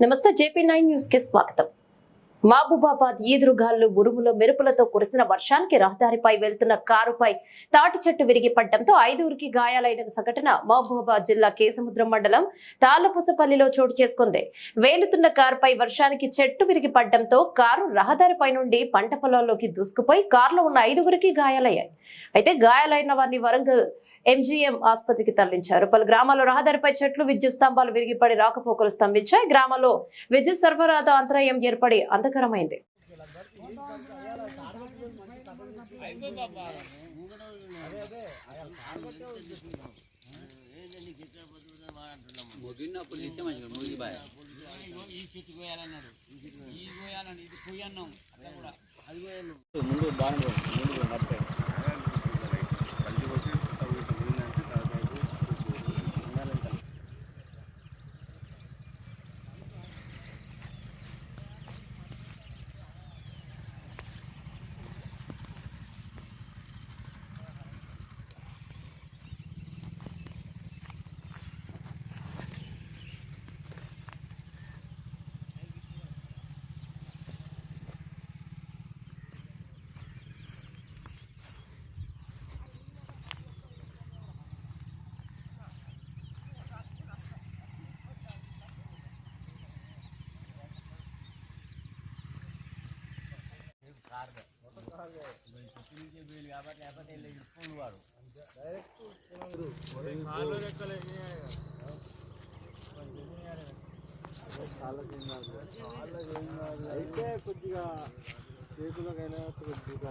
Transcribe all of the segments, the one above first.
నమస్తే JP nine news కి స్వాగతం మహబూబాబాద్ ఈదురుగాలు ఉరుములో మెరుపులతో కురిసిన వర్షానికి రహదారిపై వెళ్తున్న కారుపై తాటి చెట్టు విరిగి పడటంతో ఐదుగురికి గాయాలైన సంఘటన మహబూబాబాద్ జిల్లా కేసముద్రం మండలం తాళ్ళపూసపల్లిలో చోటు చేసుకుంది. వేలుతున్న కారుపై వర్షానికి చెట్టు విరిగి పడటంతో కారు రహదారిపై నుండి పంట పొలాల్లోకి దూసుకుపోయి కారులో ఉన్న ఐదుగురికి గాయాలయ్యాయి. అయితే గాయాలైన వారిని వరంగల్ ఎంజీఎం ఆసుపత్రికి తరలించారు. పలు గ్రామాల్లో రహదారిపై చెట్లు విద్యుత్ స్తంభాలు విరిగిపడి రాకపోకలు స్తంభించాయి. గ్రామాల్లో విద్యుత్ సరఫరాతో అంతరాయం ఏర్పడి అంధకరమైంది ముగినప్పుడు ఇస్తే మంచిగా ముగిపోయా ఈ చెట్టు కోయాలన్నాడు. ఈ కోయాలని ఇది కొయ్యన్నాం అట్లా కూడా. అది కోయాలి ముందు బాగా ముందు నడిపాడు అయితే కొద్దిగా చేతులకైనా కొద్దిగా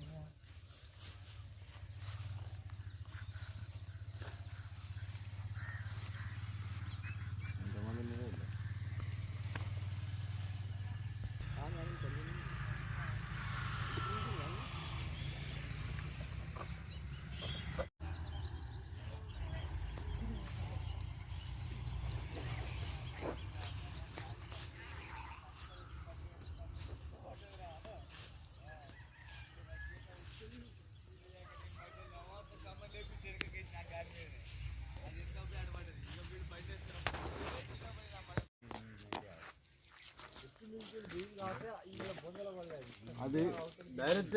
అది డైరెక్ట్